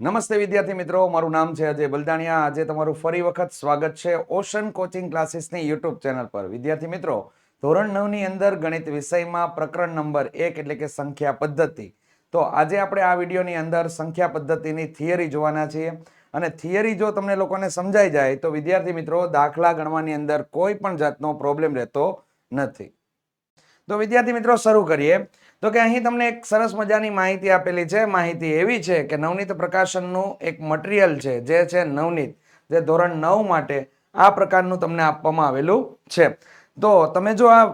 નમસ્તે વિદ્યાર્થી મિત્રો, મારું નામ છે અજય બલદાણિયા. આજે તમારું ફરી વખત સ્વાગત છે ઓશન કોચિંગ ક્લાસીસની યુટ્યુબ ચેનલ પર. વિદ્યાર્થી મિત્રો, ધોરણ નવની અંદર ગણિત વિષયમાં પ્રકરણ નંબર એક એટલે કે સંખ્યા પદ્ધતિ. તો આજે આપણે આ વિડીયોની અંદર સંખ્યા પદ્ધતિની થિયરી જોવાના છીએ. અને થિયરી જો તમને લોકોને સમજાઈ જાય, તો વિદ્યાર્થી મિત્રો, દાખલા ગણવાની અંદર કોઈ પણ જાતનો પ્રોબ્લેમ રહેતો નથી. તો વિદ્યાર્થી મિત્રો, શરૂ કરીએ. તો કે અહીં તમને એક સરસ મજાની માહિતી આપેલી છે. માહિતી એવી છે કે નવનીત પ્રકાશનનું એક મટીરિયલ છે, જે છે નવનીત, જે ધોરણ નવ માટે આ પ્રકારનું તમને આપવામાં આવેલું છે. તો તમે જો આ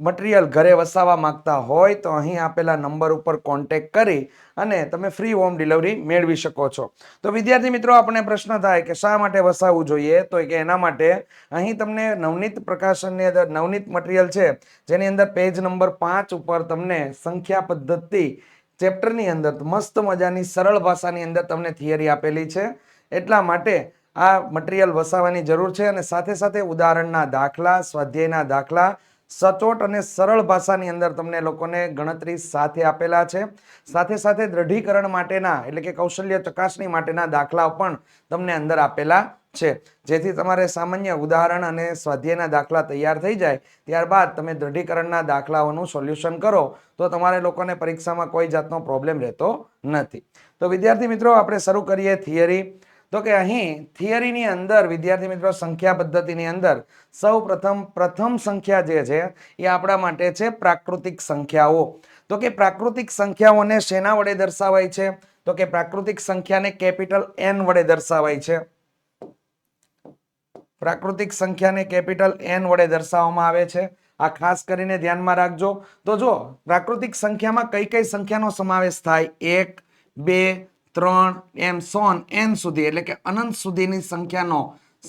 મટીરિયલ ઘરે વસાવવા માંગતા હોય તો અહીં આપેલા નંબર ઉપર કોન્ટેક કરી અને તમે ફ્રી હોમ ડિલિવરી મેળવી શકો છો. તો વિદ્યાર્થી મિત્રો, આપણને પ્રશ્ન થાય કે શા માટે વસાવવું જોઈએ? તો કે એના માટે અહીં તમને નવનીત પ્રકાશનની અંદર નવનીત મટીરિયલ છે. જેની અંદર પેજ નંબર પાંચ ઉપર તમને સંખ્યા પદ્ધતિ ચેપ્ટરની અંદર મસ્ત મજાની સરળ ભાષાની અંદર તમને થિયરી આપેલી છે. એટલા માટે આ મટીરિયલ વસાવવાની જરૂર છે અને સાથે સાથે ઉદાહરણના દાખલા, સ્વાધ્યાયના દાખલા સચોટ અને સરળ ભાષાની અંદર તમને લોકોને ગણતરી સાથે આપેલા છે. સાથે સાથે દ્રઢીકરણ માટેના એટલે કે કૌશલ્ય ચકાસણી માટેના દાખલાઓ પણ તમને અંદર આપેલા છે. જેથી તમારે સામાન્ય ઉદાહરણ અને સ્વાધ્યાયના દાખલા તૈયાર થઈ જાય, ત્યારબાદ તમે દ્રઢીકરણના દાખલાઓનું સોલ્યુશન કરો, તો તમારે લોકોને પરીક્ષામાં કોઈ જાતનો પ્રોબ્લેમ રહેતો નથી. તો વિદ્યાર્થી મિત્રો, આપણે શરૂ કરીએ થિયરી. તો કે અહીં થિયરીની અંદર, વિદ્યાર્થી મિત્રો, સંખ્યા પદ્ધતિની અંદર સૌ પ્રથમ પ્રથમ સંખ્યા જે છે, એ આપણા માટે છે પ્રાકૃતિક સંખ્યાઓ. તો કે પ્રાકૃતિક સંખ્યાઓને શેના વડે દર્શાવાય છે? તો કે પ્રાકૃતિક સંખ્યાને કેપિટલ એન વડે દર્શાવાય છે. પ્રાકૃતિક સંખ્યાને કેપિટલ એન વડે દર્શાવવામાં આવે છે. આ ખાસ કરીને ધ્યાનમાં રાખજો. તો જો પ્રાકૃતિક સંખ્યામાં કઈ કઈ સંખ્યાનો સમાવેશ થાય? એક, બે ત્રણ એમ સોન એન સુધી, એટલે કે અનંત સુધીની સંખ્યાનો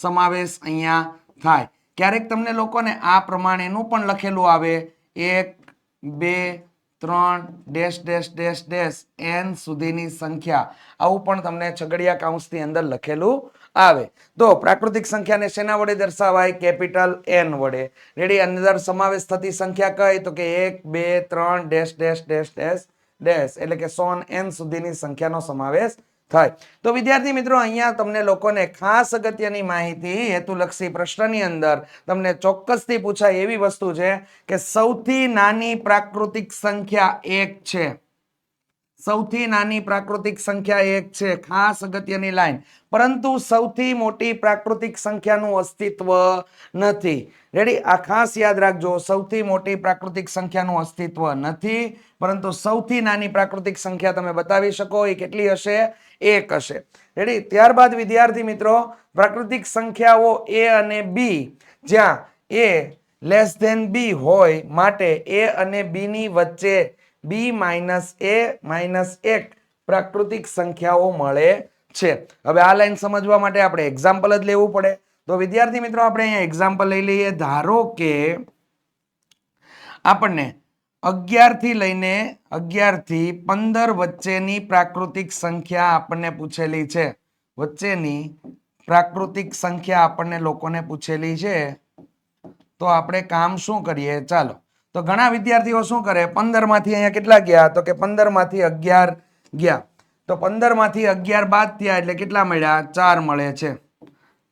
સમાવેશ અહીંયા થાય. ક્યારેક તમને લોકોને આ પ્રમાણેનું પણ લખેલું આવે, એક, બે, ત્રણ, dash dash dash dash, N સુધીની સંખ્યા. આવું પણ તમને છગડિયા કાઉન્સની અંદર લખેલું આવે. તો પ્રાકૃતિક સંખ્યાને શેના વડે દર્શાવાય? કેપિટલ એન વડે. રેડી અંદર સમાવેશ થતી સંખ્યા કઈ? તો કે એક, બે, ત્રણ, dash dash dash dash dash, એટલે કે સોન એન સુધીની સંખ્યાનો સમાવેશ થાય. તો વિદ્યાર્થી મિત્રો, અહીંયા તમને લોકોને ખાસ અગત્યની માહિતી હેતુલક્ષી પ્રશ્નની અંદર તમને ચોક્કસથી પૂછાય એવી વસ્તુ છે કે સૌથી નાની પ્રાકૃતિક સંખ્યા એક છે. સૌથી નાની પ્રાકૃતિક સંખ્યા એક છે, ખાસ અગત્યની લાઈન. પરંતુ સૌથી મોટી પ્રાકૃતિક સંખ્યાનું અસ્તિત્વ નથી. રેડી આ ખાસ યાદ રાખજો, સૌથી મોટી પ્રાકૃતિક સંખ્યાનું અસ્તિત્વ નથી, પરંતુ સૌથી નાની પ્રાકૃતિક સંખ્યા તમે બતાવી શકો, એ કેટલી હશે? એક હશે. રેડી ત્યારબાદ, વિદ્યાર્થી મિત્રો, પ્રાકૃતિક સંખ્યાઓ એ અને બી. જ્યાં એ લેસ ધેન બી હોય, માટે એ અને બીની વચ્ચે બી માઇનસ એ માઇનસ એક પ્રાકૃતિક સંખ્યાઓ મળે છે. હવે આ લાઈન સમજવા માટે આપણે એક્ઝામ્પલ જ લેવું પડે. તો વિદ્યાર્થી મિત્રો, આપણે અહીંયા એક્ઝામ્પલ લઈ લઈએ. ધારો કે આપણને અગિયારથી લઈને અગિયારથી પંદર વચ્ચેની પ્રાકૃતિક સંખ્યા આપણને પૂછેલી છે. વચ્ચેની પ્રાકૃતિક સંખ્યા આપણને લોકોને પૂછેલી છે. તો આપણે કામ શું કરીએ? ચાલો. તો ઘણા વિદ્યાર્થીઓ શું કરે? પંદરમાંથી અહીંયા કેટલા ગયા? તો કે પંદરમાંથી અગિયાર ગયા. તો પંદરમાંથી અગિયાર બાદ થયા એટલે કેટલા મળ્યા? ચાર મળે છે.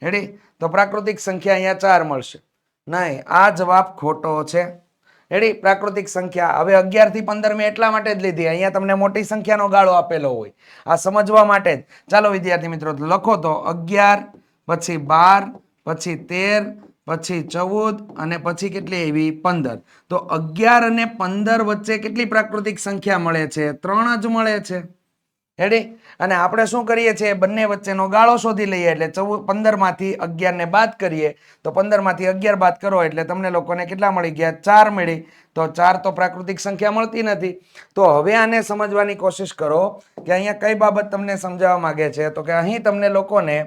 રેડી તો પ્રાકૃતિક સંખ્યા અહીંયા ચાર મળશે. નહીં, આ જવાબ ખોટો છે. રેડી પ્રાકૃતિક સંખ્યા. હવે અગિયારથી પંદર મેં એટલા માટે જ લીધી. અહીંયા તમને મોટી સંખ્યાનો ગાળો આપેલો હોય. આ સમજવા માટે જ. ચાલો વિદ્યાર્થી મિત્રો, લખો તો અગિયાર પછી બાર પછી તેર પછી ચૌદ અને પછી કેટલી આવી? પંદર. તો અગિયાર અને પંદર વચ્ચે કેટલી પ્રાકૃતિક સંખ્યા મળે છે? ત્રણ જ મળે છે. રેડી અને આપણે શું કરીએ છીએ? બંને વચ્ચેનો ગાળો શોધી લઈએ એટલે ચૌદ પંદરમાંથી અગિયાર ને બાદ કરીએ. તો પંદરમાંથી અગિયાર બાદ કરો એટલે તમને લોકોને કેટલા મળી ગયા? ચાર મળી. તો ચાર તો પ્રાકૃતિક સંખ્યા મળતી નથી. તો હવે આને સમજવાની કોશિશ કરો કે અહીંયા કઈ બાબત તમને સમજાવવા માંગે છે? તો કે અહીં તમને લોકોને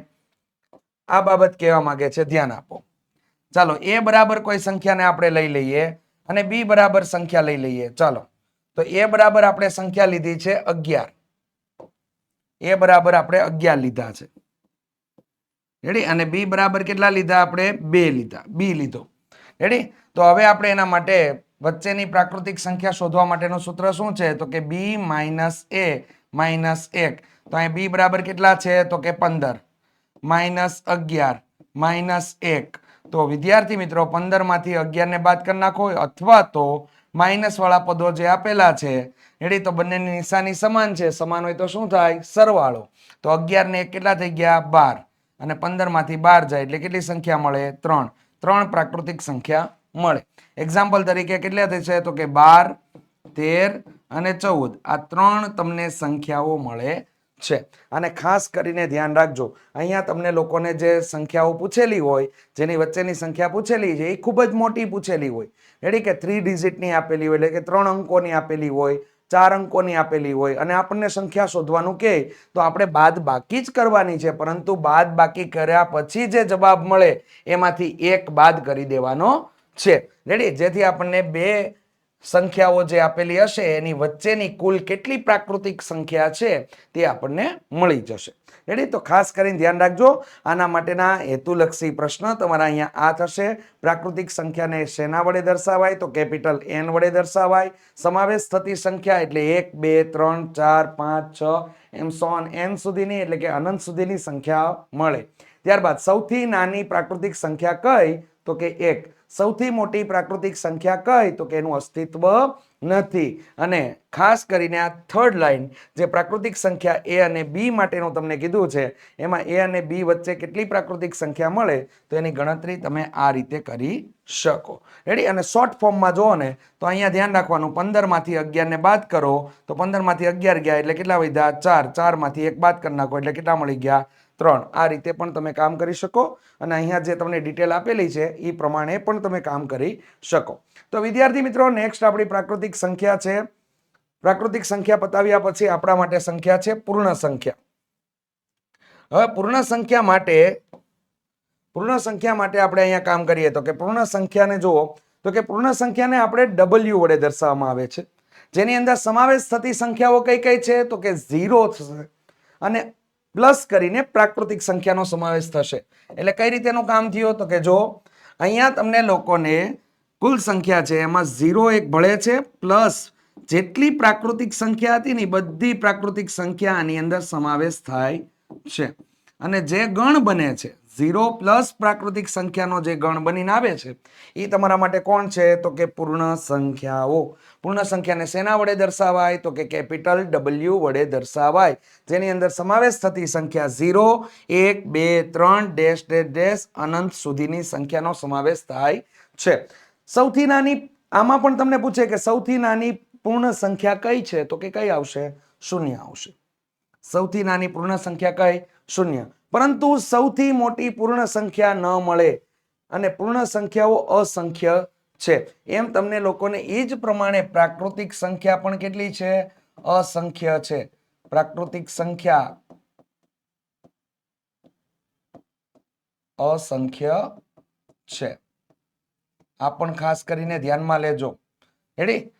આ બાબત કહેવા માંગે છે. ધ્યાન આપો. ચાલો, એ બરાબર કોઈ સંખ્યાને આપણે લઈ લઈએ અને બી બરાબર સંખ્યા લઈ લઈએ. ચાલો, તો એ બરાબર આપણે સંખ્યા લીધી છે અગિયાર. એ બરાબર આપણે અગિયાર લીધા છે. રેડી અને બી બરાબર કેટલા લીધા આપણે? બે લીધા. બી લીધો. રેડી તો હવે આપણે એના માટે વચ્ચેની પ્રાકૃતિક સંખ્યા શોધવા માટેનું સૂત્ર શું છે? તો કે બી માઇનસ એ માઇનસ એક. તો અહીં બી બરાબર કેટલા છે? તો કે પંદર. માઇનસ અગિયાર. માઇનસ એક. તો વિદ્યાર્થી મિત્રો પંદરમાંથી અગિયાર ને બાદ કરી નાખો અથવા તો માઇનસ વાળા પદો જે આપેલા છે એડી તો બંનેની નિશાની સમાન છે. સમાન હોય તો શું થાય? સરવાળો. તો અગિયાર ને એક કેટલા થઈ ગયા? બાર. અને પંદરમાંથી બાર જાય એટલે કેટલી સંખ્યા મળે? ત્રણ. ત્રણ પ્રાકૃતિક સંખ્યા મળે. એક્ઝામ્પલ તરીકે કેટલા થશે? તો કે બાર, તેર અને ચૌદ. આ ત્રણ તમને સંખ્યાઓ મળે છે. અને ખાસ કરીને ધ્યાન રાખજો, અહીંયા તમને લોકોને જે સંખ્યાઓ પૂછેલી હોય, જેની વચ્ચેની સંખ્યા પૂછેલી છે, એ ખૂબ જ મોટી પૂછેલી હોય. રેડી કે થ્રી ડિજિટની આપેલી હોય, એટલે કે ત્રણ અંકોની આપેલી હોય, ચાર અંકોની આપેલી હોય, અને આપણને સંખ્યા શોધવાનું કહે તો આપણે બાદ બાકી જ કરવાની છે, પરંતુ બાદ બાકી કર્યા પછી જે જવાબ મળે, એમાંથી એક બાદ કરી દેવાનો છે. રેડી જેથી આપણને બે સંખ્યાઓ જે આપેલી હશે, એની વચ્ચેની કુલ કેટલી પ્રાકૃતિક સંખ્યા છે તે આપણને મળી જશે. રેડી તો ખાસ કરીને ધ્યાન રાખજો. આના માટેના હેતુલક્ષી પ્રશ્ન તમારા અહીંયા આ થશે. પ્રાકૃતિક સંખ્યાને શેના વડે દર્શાવાય? તો કેપિટલ એન વડે દર્શાવાય. સમાવેશ થતી સંખ્યા એટલે એક, બે, ત્રણ, ચાર, પાંચ, છ, એમ સોન એન સુધીની એટલે કે અનંત સુધીની સંખ્યા મળે. ત્યારબાદ સૌથી નાની પ્રાકૃતિક સંખ્યા કઈ? તો કે એક. સૌથી મોટી પ્રાકૃતિક સંખ્યા કઈ? તો કે એનું અસ્તિત્વ નથી. અને ખાસ કરીને આ થર્ડ લાઈન જે પ્રાકૃતિક સંખ્યા એ અને બી માટેનું તમને કીધું છે, એમાં એ અને બી વચ્ચે કેટલી પ્રાકૃતિક સંખ્યા મળે? તો એની ગણતરી તમે આ રીતે કરી શકો. રેડી અને શોર્ટ ફોર્મમાં જુઓ ને, તો અહીંયા ધ્યાન રાખવાનું પંદરમાંથી અગિયારને બાદ કરો, તો પંદરમાંથી અગિયાર ગયા એટલે કેટલા વધ્યા? ચાર. ચારમાંથી એક બાદ કરી નાખો એટલે કેટલા મળી ગયા? ત્રણ. આ રીતે પણ તમે કામ કરી શકો અને અહીંયા જે તમને ડિટેલ આપેલી છે એ પ્રમાણે પણ તમે કામ કરી શકો. તો વિદ્યાર્થી મિત્રો નેક્સ્ટ આપણી પ્રાકૃતિક સંખ્યા છે. પ્રાકૃતિક સંખ્યા પતાવ્યા પછી આપણા માટે સંખ્યા છે પૂર્ણ સંખ્યા. હવે પૂર્ણ સંખ્યા માટે, પૂર્ણ સંખ્યા માટે આપણે અહીંયા કામ કરીએ તો કે પૂર્ણ સંખ્યાને જુઓ, તો કે પૂર્ણ સંખ્યાને આપણે ડબલ્યુ વડે દર્શાવવામાં આવે છે. જેની અંદર સમાવેશ થતી સંખ્યાઓ કઈ કઈ છે? તો કે ઝીરો થશે. અને પ્લસ કરીને પ્રાકૃતિક સંખ્યાનો સમાવેશ થશે. એટલે કઈ રીતેનું કામ થયું? તો કે જો અહીંયા તમને લોકોને કુલ સંખ્યા છે, એમાં ઝીરો એક ભળે છે પ્લસ જેટલી પ્રાકૃતિક સંખ્યા હતી ને બધી પ્રાકૃતિક સંખ્યા આની અંદર સમાવેશ થાય છે. અને જે ગણ બને છે ઝીરો પ્લસ પ્રાકૃતિક સંખ્યાનો જે ગણ બનીને આવે છે એ તમારા માટે કોણ છે? તો કે પૂર્ણ સંખ્યાઓ. પૂર્ણ સંખ્યાને શેના વડે દર્શાવાય? તો કે કેપિટલ ડબલ્યુ વડે દર્શાવાય. જેની અંદર સમાવેશ થતી સંખ્યા ઝીરો, એક, બે, ત્રણ, ડેશ ડેશ ડેશ, અનંત સુધીની સંખ્યાનો સમાવેશ થાય છે. સૌથી નાની, આમાં પણ તમને પૂછે કે સૌથી નાની પૂર્ણ સંખ્યા કઈ છે? તો કે કઈ આવશે? શૂન્ય આવશે. સૌથી નાની પૂર્ણ સંખ્યા કઈ? શૂન્ય. પરંતુ સૌથી મોટી પૂર્ણ સંખ્યા ન મળે અને પૂર્ણ સંખ્યાઓ અસંખ્ય છે. એમ તમને લોકોને એ જ પ્રમાણે પ્રાકૃતિક સંખ્યા પણ કેટલી છે? અસંખ્ય છે. પ્રાકૃતિક સંખ્યા અસંખ્ય છે. આ પણ ખાસ કરીને ધ્યાનમાં લેજો. રેડી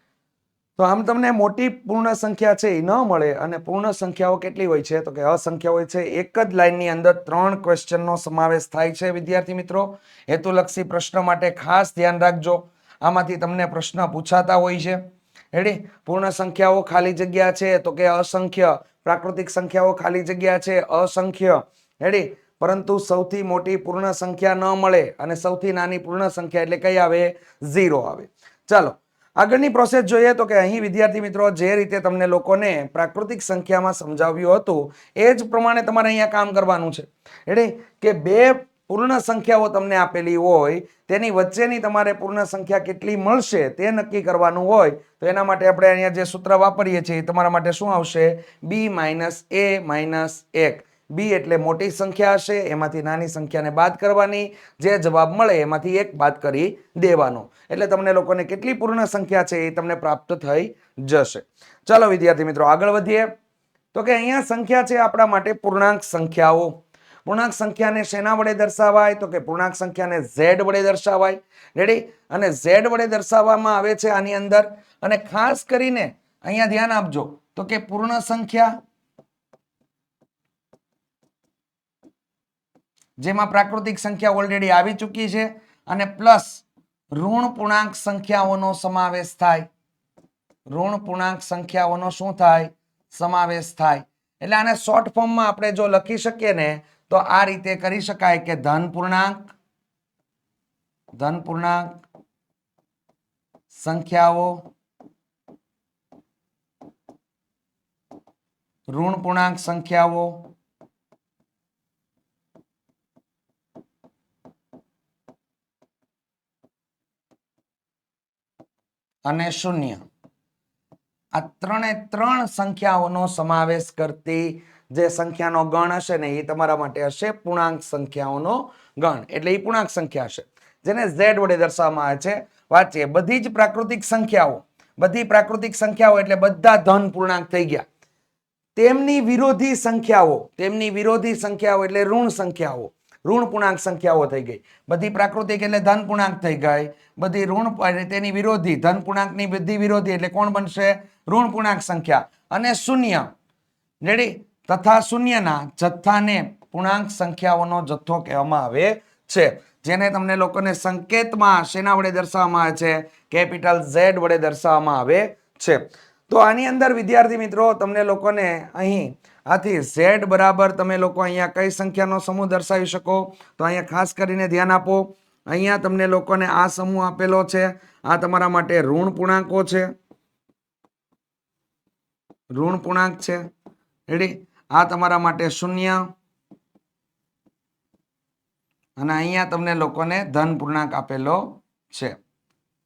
તો આમ તમને મોટી પૂર્ણ સંખ્યા છે એ ન મળે અને પૂર્ણ સંખ્યાઓ કેટલી હોય છે? તો કે અસંખ્યા હોય છે. એક જ લાઇનની અંદર ત્રણ ક્વેશ્ચનનો સમાવેશ થાય છે, વિદ્યાર્થી મિત્રો. હેતુલક્ષી પ્રશ્ન માટે ખાસ ધ્યાન રાખજો. આમાંથી તમને પ્રશ્ન પૂછાતા હોય છે. રેડી પૂર્ણ સંખ્યાઓ ખાલી જગ્યા છે તો કે અસંખ્ય. પ્રાકૃતિક સંખ્યાઓ ખાલી જગ્યા છે, અસંખ્ય. રેડી પરંતુ સૌથી મોટી પૂર્ણ સંખ્યા ન મળે અને સૌથી નાની પૂર્ણ સંખ્યા એટલે કઈ આવે? ઝીરો આવે. ચાલો આગળની પ્રોસેસ જોઈએ તો કે અહીં વિદ્યાર્થી મિત્રો જે રીતે તમને લોકોને પ્રાકૃતિક સંખ્યામાં સમજાવ્યું હતું, એ જ પ્રમાણે તમારે અહીંયા કામ કરવાનું છે. એટલે કે બે પૂર્ણ સંખ્યાઓ તમને આપેલી હોય, તેની વચ્ચેની તમારે પૂર્ણ સંખ્યા કેટલી મળશે તે નક્કી કરવાનું હોય, તો એના માટે આપણે અહીંયા જે સૂત્ર વાપરીએ છીએ તમારા માટે શું આવશે? બી માઇનસ એ માઇનસ એક બી એટલે મોટી સંખ્યા હશે, એમાંથી નાની સંખ્યાને બાદ કરવાની, જે જવાબ મળે એમાંથી એક બાદ કરી દેવાનો. એટલે તમને લોકોને કેટલી પૂર્ણ સંખ્યા છે એ તમને પ્રાપ્ત થઈ જશે. ચાલો વિદ્યાર્થી મિત્રો, આગળ વધીએ. તો કે અહીંયા સંખ્યા છે આપણા માટે પૂર્ણાંક સંખ્યાઓ. પૂર્ણાંક સંખ્યાને શેના વડે દર્શાવાય? તો કે પૂર્ણાંક સંખ્યાને ઝેડ વડે દર્શાવાય. રેડી અને ઝેડ વડે દર્શાવવામાં આવે છે આની અંદર. અને ખાસ કરીને અહીંયા ધ્યાન આપજો. તો કે પૂર્ણ સંખ્યા જેમાં પ્રાકૃતિક સંખ્યા ઓલરેડી આવી ચૂકી છે અને પ્લસ ઋણ પૂર્ણાંક સંખ્યાઓનો સમાવેશ થાય. ઋણ પૂર્ણાંક સંખ્યાઓનો શું થાય? સમાવેશ થાય. એટલે આને શોર્ટ ફોર્મમાં આપણે જો લખી શકીએ ને, તો આ રીતે કરી શકાય કે ધન પૂર્ણાંક ધન પૂર્ણાંક સંખ્યાઓ, ઋણ પૂર્ણાંક સંખ્યાઓ અને શૂન્ય. આ ત્રણે ત્રણ સંખ્યાઓનો સમાવેશ કરતી જે સંખ્યાનો ગણ હશે ને, એ તમારા માટે હશે પૂર્ણાંક સંખ્યાઓનો ગણ. એટલે એ પૂર્ણાંક સંખ્યા હશે. જેને ઝેડ વડે દર્શાવવામાં આવે છે, વાંચીએ. બધી જ પ્રાકૃતિક સંખ્યાઓ, બધી પ્રાકૃતિક સંખ્યાઓ એટલે બધા ધન પૂર્ણાંક થઈ ગયા. તેમની વિરોધી સંખ્યાઓ, તેમની વિરોધી સંખ્યાઓ એટલે ઋણ સંખ્યાઓ. ઋણ પૂર્ણાંક સંખ્યાઓ થઈ ગઈ. બધી પ્રાકૃતિક એટલે ધન પૂર્ણાંક થઈ ગઈ. બધી ઋણ તેની વિરોધી, ધન પૂર્ણાંકની બધી વિરોધી એટલે કોણ બનશે? ઋણ પૂર્ણાંક સંખ્યા. અને શૂન્ય. રેડી તથા શૂન્યના જથ્થાને પૂર્ણાંક સંખ્યાઓનો જથ્થો કહેવામાં આવે છે. જેને તમને લોકોને સંકેતમાં શેના વડે દર્શાવવામાં આવે છે? કેપિટલ ઝેડ વડે દર્શાવવામાં આવે છે. તો આની અંદર વિદ્યાર્થી મિત્રો, તમને લોકોને અહીં આથી ઝેડ બરાબર તમે લોકો અહીંયા કઈ સંખ્યાનો સમૂહ દર્શાવી શકો તો અહીંયા ખાસ કરીને ધ્યાન આપો. અહીંયા તમને લોકોને આ સમૂહ આપેલો છે. આ તમારા માટે ઋણ પૂર્ણાંકો છે. ઋણ પૂર્ણાંક છે. રેડી આ તમારા માટે શૂન્ય. અને અહીંયા તમને લોકોને ધન પૂર્ણાંક આપેલો છે.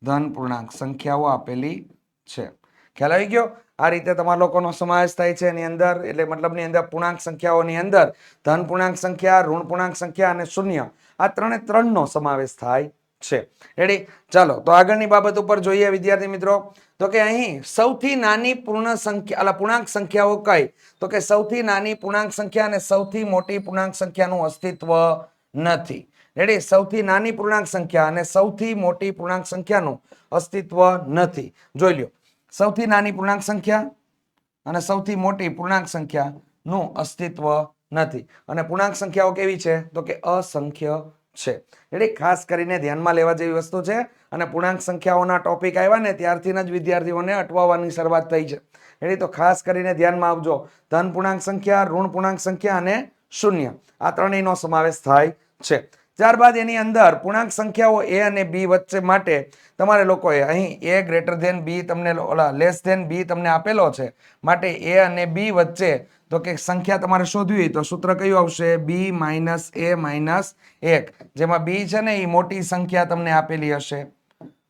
ધન પૂર્ણાંક સંખ્યાઓ આપેલી છે. ખ્યાલ આવી ગયો? આ રીતે તમારા લોકોનો સમાવેશ થાય છે એની અંદર, એટલે મતલબની અંદર પૂર્ણાંક સંખ્યાઓની અંદર ધન પૂર્ણાંક સંખ્યા, ઋણ પૂર્ણાંક સંખ્યા અને શૂન્ય, આ ત્રણે ત્રણનો સમાવેશ થાય છે. રેડી ચાલો, તો આગળની બાબત ઉપર જોઈએ વિદ્યાર્થી મિત્રો. તો કે અહીં સૌથી નાની પૂર્ણ સંખ્યા, અલા પૂર્ણાંક સંખ્યાઓ કઈ? તો કે સૌથી નાની પૂર્ણાંક સંખ્યા અને સૌથી મોટી પૂર્ણાંક સંખ્યાનું અસ્તિત્વ નથી. રેડી સૌથી નાની પૂર્ણાંક સંખ્યા અને સૌથી મોટી પૂર્ણાંક સંખ્યાનું અસ્તિત્વ નથી. જોઈ લ્યો. સૌથી નાની પૂર્ણાંક સંખ્યા અને સૌથી મોટી પૂર્ણાંક સંખ્યાનું અસ્તિત્વ નથી. અને પૂર્ણાંક સંખ્યાઓ કેવી છે? તો કે અસંખ્ય છે. એટલે ખાસ કરીને ધ્યાનમાં લેવા જેવી વસ્તુ છે અને પૂર્ણાંક સંખ્યાઓના ટોપિક આવ્યા ને ત્યારથી જ વિદ્યાર્થીઓને અટવાવવાની શરૂઆત થઈ છે. એટલે તો ખાસ કરીને ધ્યાનમાં આવજો. ધન પૂર્ણાંક સંખ્યા, ઋણ પૂર્ણાંક સંખ્યા અને શૂન્ય. આ ત્રણેયનો સમાવેશ થાય છે. ત્યારબાદ એની અંદર પૂર્ણાંક સંખ્યાઓ એ અને બી વચ્ચે માટે તમારે લોકોએ અહીં એ ગ્રેટર ધેન બી તમને ઓલા લેસ ધેન બી તમને આપેલો છે. માટે એ અને બી વચ્ચે તો કે સંખ્યા તમારે શોધવી હોય તો સૂત્ર કયું આવશે? બી માઇનસ એ માઇનસ એક. જેમાં બી છે ને એ મોટી સંખ્યા તમને આપેલી હશે.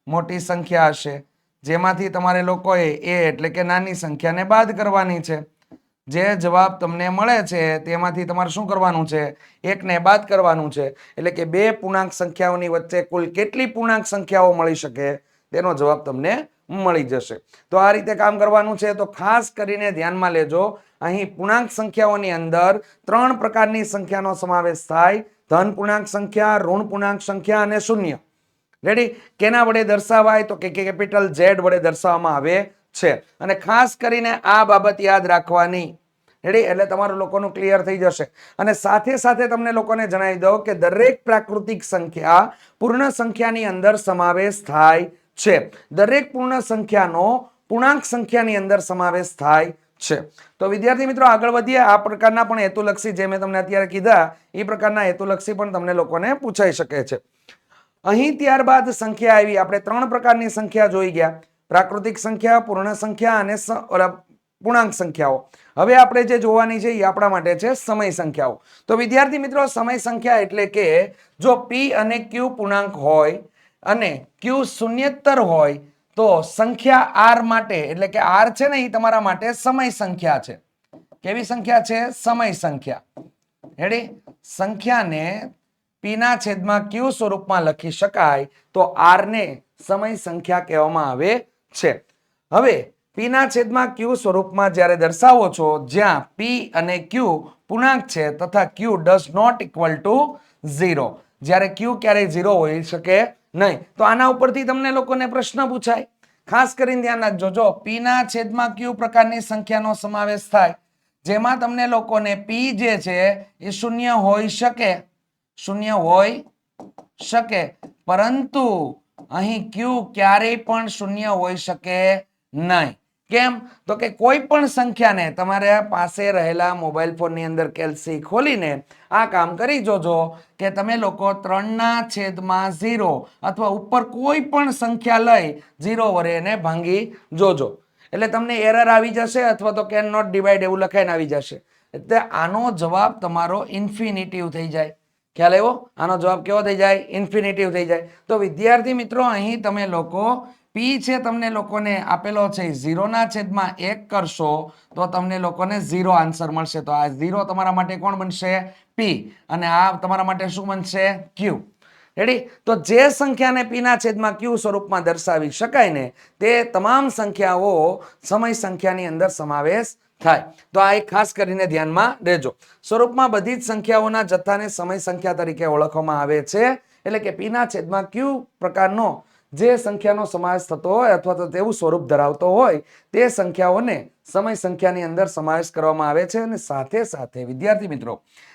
મોટી સંખ્યા હશે. જેમાંથી તમારે લોકોએ એ એટલે કે નાની સંખ્યાને બાદ કરવાની છે. જે જવાબ તમને મળે છે, તેમાંથી તમારે શું કરવાનું છે? એકને બાદ કરવાનું છે. એટલે કે બે પૂર્ણાંક સંખ્યાઓની વચ્ચે કુલ કેટલી પૂર્ણાંક સંખ્યાઓ મળી શકે? તેનો જવાબ તમને મળી જશે. તો આ રીતે કામ કરવાનું છે, તો ખાસ કરીને ધ્યાનમાં લેજો, અહીં પૂર્ણાંક સંખ્યાઓની અંદર ત્રણ પ્રકારની સંખ્યાનો સમાવેશ થાય. ધન પૂર્ણાંક સંખ્યા, ઋણ પૂર્ણાંક સંખ્યા અને શૂન્ય. રેડી કેના વડે દર્શાવાય? તો કે કેપિટલ ઝેડ વડે દર્શાવવામાં આવે. છે. અને ખાસ કરીને આ બાબત યાદ રાખવાની. રેડી એટલે તમારું લોકોનું ક્લિયર થઈ જશે. અને સાથે સાથે તમને લોકોને જણાવી દઉં કે દરેક પ્રાકૃતિક સંખ્યા પૂર્ણ સંખ્યાની અંદર સમાવેશ થાય છે. દરેક પૂર્ણ સંખ્યાનો પૂર્ણાંક સંખ્યાની અંદર સમાવેશ થાય છે. તો વિદ્યાર્થી મિત્રો, આગળ વધીએ. આ પ્રકારના પણ હેતુલક્ષી જે મેં તમને અત્યારે કીધા, એ પ્રકારના હેતુલક્ષી પણ તમને લોકોને પૂછાઈ શકે છે. અહીં ત્યારબાદ સંખ્યા આવી. આપણે ત્રણ પ્રકારની સંખ્યા જોઈ ગયા. પ્રાકૃતિક સંખ્યા, પૂર્ણ સંખ્યા અને પૂર્ણાંક સંખ્યાઓ. હવે આપણે જે જોવાની છે એ આપણા માટે છે સમય સંખ્યાઓ. તો વિદ્યાર્થી મિત્રો, સમય સંખ્યા એટલે કે જો પી અને ક્યુ પૂર્ણાંક હોય અને ક્યુ શૂન્યતર હોય, તો સંખ્યા આર માટે, એટલે કે આર છે ને એ તમારા માટે સમય સંખ્યા છે. કેવી સંખ્યા છે? સમય સંખ્યા. હેડી સંખ્યાને પીના છેદમાં ક્યુ સ્વરૂપમાં લખી શકાય તો આરને સમય સંખ્યા કહેવામાં આવે છે. હવે પી ના છેદમાં ક્યુ સ્વરૂપમાં જ્યારે દર્શાવો છો, જ્યાં પી અને ક્યુ પૂર્ણાંક છે તથા Q does not equal to zero જ્યારે ક્યુ ક્યારેય ઝીરો હોઈ શકે નહીં. તો આના ઉપરથી તમને લોકોને પ્રશ્ન પૂછાય. ખાસ કરીને ધ્યાન રાખજો, જો પી ના છેદમાં ક્યુ પ્રકારની સંખ્યાનો સમાવેશ થાય, જેમાં તમને લોકોને પી જે છે એ શૂન્ય હોઈ શકે. શૂન્ય હોઈ શકે. પરંતુ અહીં ક્યુ ક્યારેય પણ શૂન્ય હોઈ શકે નહીં. કેમ? તો કે કોઈ પણ સંખ્યાને તમારે પાસે રહેલા મોબાઈલ ફોનની અંદર કેલ્સી ખોલીને આ કામ કરી જોજો કે તમે લોકો ત્રણના છેદમાં ઝીરો અથવા ઉપર કોઈ પણ સંખ્યા લઈ ઝીરો વડે એને ભાંગી જોજો. એટલે તમને એરર આવી જશે અથવા તો કેન નોટ ડિવાઈડ એવું લખાઈને આવી જશે. એટલે આનો જવાબ તમારો ઇન્ફિનિટિવ થઈ જાય. ખ્યાલ આવ્યો? આનો જવાબ કેવો થઈ જાય? ઇન્ફિનિટિવ થઈ જાય. તો વિદ્યાર્થી મિત્રો, અહીં તમે લોકો પી છે તમને લોકોને આપેલો છે ઝીરોના છેદમાં એક કરશો તો તમને લોકોને ઝીરો આન્સર મળશે. તો આ ઝીરો તમારા માટે કોણ બનશે? પી અને આ તમારા માટે શું બનશે? ક્યુ રેડી તો જે સંખ્યાને પીના છેદમાં ક્યુ સ્વરૂપમાં દર્શાવી શકાય ને, તે તમામ સંખ્યાઓ સમય સંખ્યાની અંદર સમાવેશ થાય. તો આ એક ખાસ કરીને ધ્યાનમાં રહેજો સ્વરૂપમાં બધી જ સંખ્યાઓના જથ્થાને સમય સંખ્યા તરીકે ઓળખવામાં આવે છે. એટલે કે પીના છેદમાં ક્યુ પ્રકારનો જે સંખ્યાનો સમાવેશ થતો હોય અથવા તો તેવું સ્વરૂપ ધરાવતો હોય, તે સંખ્યાઓને સમય સંખ્યાની અંદર સમાવેશ કરવામાં આવે છે અને સાથે સાથે, વિદ્યાર્થી મિત્રો,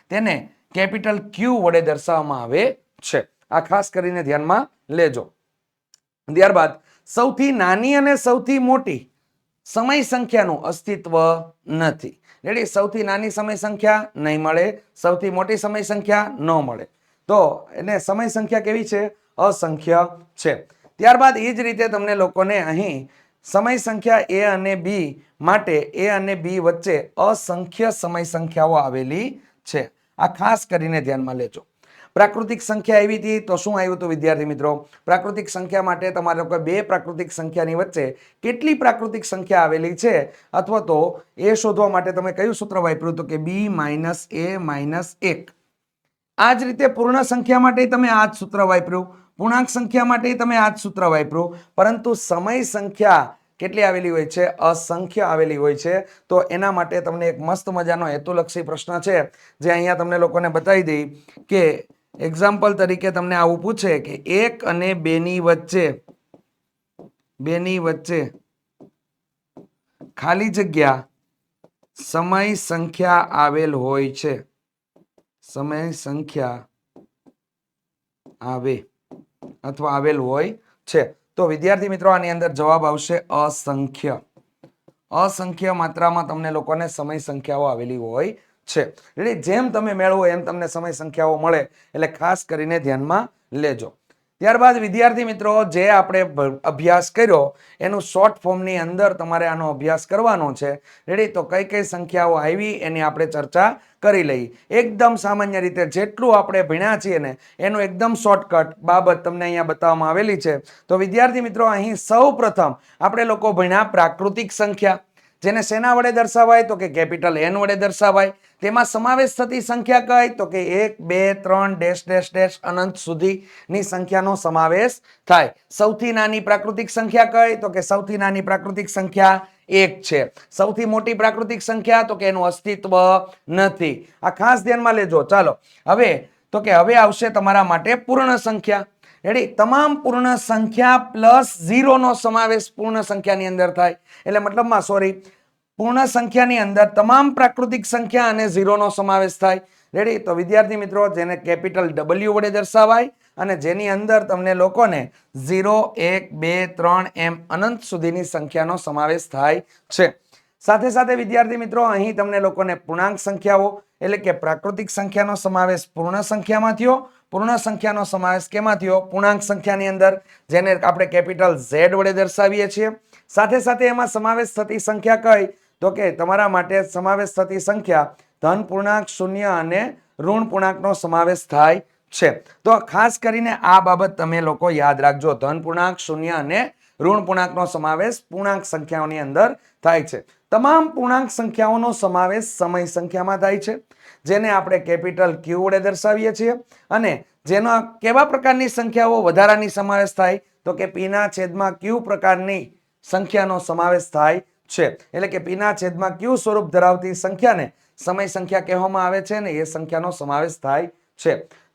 તેને કેપિટલ ક્યુ વડે દર્શાવવામાં આવે છે. આ ખાસ કરીને ધ્યાનમાં લેજો. ત્યારબાદ, સૌથી નાની અને સૌથી મોટી સમય સંખ્યાનું અસ્તિત્વ નથી. રેડી સૌથી નાની સમય સંખ્યા નહીં મળે, સૌથી મોટી સમય સંખ્યા ન મળે. તો એને સમય સંખ્યા કેવી છે? અસંખ્ય છે. ત્યારબાદ એ જ રીતે તમને લોકોને અહીં સમય સંખ્યા એ અને બી માટે એ અને બી વચ્ચે અસંખ્ય સમય સંખ્યાઓ આવેલી છે. આ ખાસ કરીને ધ્યાનમાં લેજો. પ્રાકૃતિક સંખ્યા આવી હતી, તો શું આવ્યું હતું વિદ્યાર્થી મિત્રો? પ્રાકૃતિક સંખ્યા માટે તમારે લોકો બે પ્રાકૃતિક સંખ્યાની વચ્ચે કેટલી પ્રાકૃતિક સંખ્યા આવેલી છે? અથવા તો એ શોધવા માટે તમે કયું સૂત્ર વાપર્યું હતું કે બી માઇનસ એ માઇનસ એક? આ જ રીતે પૂર્ણ સંખ્યા માટે તમે આ જ સૂત્ર વાપર્યું. પૂર્ણાંક સંખ્યા માટે તમે આ જ સૂત્ર વાપર્યું. પરંતુ સમય સંખ્યા કેટલી આવેલી હોય છે? અસંખ્ય આવેલી હોય છે. તો એના માટે તમને એક મસ્ત મજાનો હેતુલક્ષી પ્રશ્ન છે, જે અહીંયા તમને લોકોને બતાવી દઈ કે એક્ઝામ્પલ તરીકે તમને આવું પૂછે કે એક અને બેની વચ્ચે બેની વચ્ચે ખાલી જગ્યા સમય સંખ્યા આવેલ હોય છે. સમય સંખ્યા આવે અથવા આવેલ હોય છે. તો વિદ્યાર્થી મિત્રો, આની અંદર જવાબ આવશે અસંખ્ય. અસંખ્ય માત્રામાં તમને લોકોને સમય સંખ્યાઓ આવેલી હોય છે. એટલે જેમ તમે મેળવો એમ તમને સમય સંખ્યાઓ મળે. એટલે ખાસ કરીને ધ્યાનમાં લેજો. ત્યારબાદ વિદ્યાર્થી મિત્રો, જે આપણે અભ્યાસ કર્યો, એનું શોર્ટ ફોર્મની અંદર તમારે આનો અભ્યાસ કરવાનો છે. રેડી? તો કઈ કઈ સંખ્યાઓ આવી એની આપણે ચર્ચા કરી લઈ. એકદમ સામાન્ય રીતે જેટલું આપણે ભણ્યા છીએ ને, એનું એકદમ શોર્ટકટ બાબત તમને અહીંયા બતાવવામાં આવેલી છે. તો વિદ્યાર્થી મિત્રો, અહીં સૌ આપણે લોકો ભણ્યા પ્રાકૃતિક સંખ્યા. જેને સેના વડે દર્શાવાય, તો કે કેપિટલ એન વડે દર્શાવાય. તેમાં સમાવેશ થતી સંખ્યા કઈ? તો કે એક, બે, ત્રણ, ડેશ ડેશ ડેશ, અનંત સુધીની સંખ્યાનો સમાવેશ થાય. સૌથી નાની પ્રાકૃતિક સંખ્યા કઈ? તો કે સૌથી નાની પ્રાકૃતિક સંખ્યા એક છે. સૌથી મોટી પ્રાકૃતિક સંખ્યા, તો કે એનું અસ્તિત્વ નથી. આ ખાસ ધ્યાનમાં લેજો. ચાલો. હવે, તો કે હવે આવશે તમારા માટે પૂર્ણ સંખ્યા. રેડી તમામ પૂર્ણ સંખ્યા પ્લસ ઝીરોનો સમાવેશ પૂર્ણ સંખ્યાની અંદર થાય. એટલે મતલબમાં સોરી પૂર્ણ સંખ્યાની અંદર તમામ પ્રાકૃતિક સંખ્યા અને ઝીરોનો સમાવેશ થાય. રેડી તો વિદ્યાર્થી મિત્રો, જેને કેપિટલ ડબલ્યુ વડે દર્શાવાય અને જેની અંદર તમને લોકોને ઝીરો એક, બે, ત્રણ એમ અનંત સુધીની સંખ્યાનો સમાવેશ થાય છે. સાથે સાથે વિદ્યાર્થી મિત્રો, અહીં તમને લોકોને પૂર્ણાંક સંખ્યાઓ, એટલે કે પ્રાકૃતિક સંખ્યાનો સમાવેશ પૂર્ણ સંખ્યામાં થયો. પૂર્ણ સંખ્યાનો સમાવેશ કેમાં થયો? પૂર્ણાંક સંખ્યાની અંદર, જેને આપણે કેપિટલ ઝેડ વડે દર્શાવીએ છીએ. સાથે સાથે એમાં સમાવેશ થતી સંખ્યા કઈ? તો કે તમારા માટે સમાવેશ થતી સંખ્યા ધન પૂર્ણાંક શૂન્ય અને ઋણ પૂર્ણાંકનો સમાવેશ થાય છે. તો ખાસ કરીને આ બાબત તમે લોકો યાદ રાખજો. ધન પૂર્ણાંક શૂન્ય અને ઋણ પૂર્ણાંકનો સમાવેશ પૂર્ણાંક સંખ્યાઓની અંદર થાય છે. તમામ પૂર્ણાંક સંખ્યાઓનો સમાવેશ સમય સંખ્યામાં થાય છે, જેને આપણે કેપિટલ ક્યુ વડે દર્શાવીએ છીએ અને જેનો કેવા પ્રકારની સંખ્યાઓ વધારાની સમાવેશ થાય, તો કે પીના છેદમાં ક્યુ પ્રકારની સંખ્યાનો સમાવેશ થાય છે. એટલે કે પીના છેદમાં ક્યુ સ્વરૂપ ધરાવતી સંખ્યાને સમય સંખ્યા કહેવામાં આવે છે ને એ સંખ્યાનો સમાવેશ થાય છે.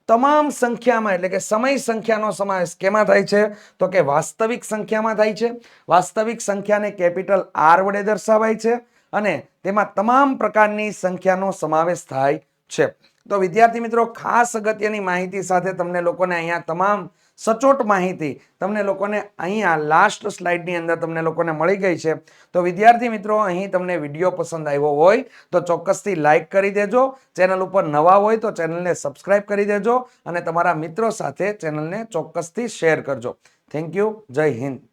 તમામ સંખ્યામાં, એટલે કે સમય સંખ્યાનો સમાવેશ કેમાં થાય છે? તો કે વાસ્તવિક સંખ્યામાં થાય છે. વાસ્તવિક સંખ્યાને કેપિટલ આર વડે દર્શાવાય છે અને તેમાં તમામ પ્રકારની સંખ્યાનો સમાવેશ થાય છે. તો વિદ્યાર્થી મિત્રો, ખાસ અગત્યની માહિતી સાથે તમને લોકોને અહીંયા તમામ સચોટ માહિતી તમને લોકોને અહીંયા લાસ્ટ સ્લાઇડની અંદર તમને લોકોને મળી ગઈ છે. તો વિદ્યાર્થી મિત્રો, અહીં તમને વીડિયો પસંદ આવ્યો હોય તો ચોક્કસથી લાઇક કરી દેજો. ચેનલ ઉપર નવા હોય તો ચેનલને સબસ્ક્રાઇબ કરી દેજો અને તમારા મિત્રો સાથે ચેનલને ચોક્કસથી શેર કરજો. થેન્ક યુ જય હિન્દ.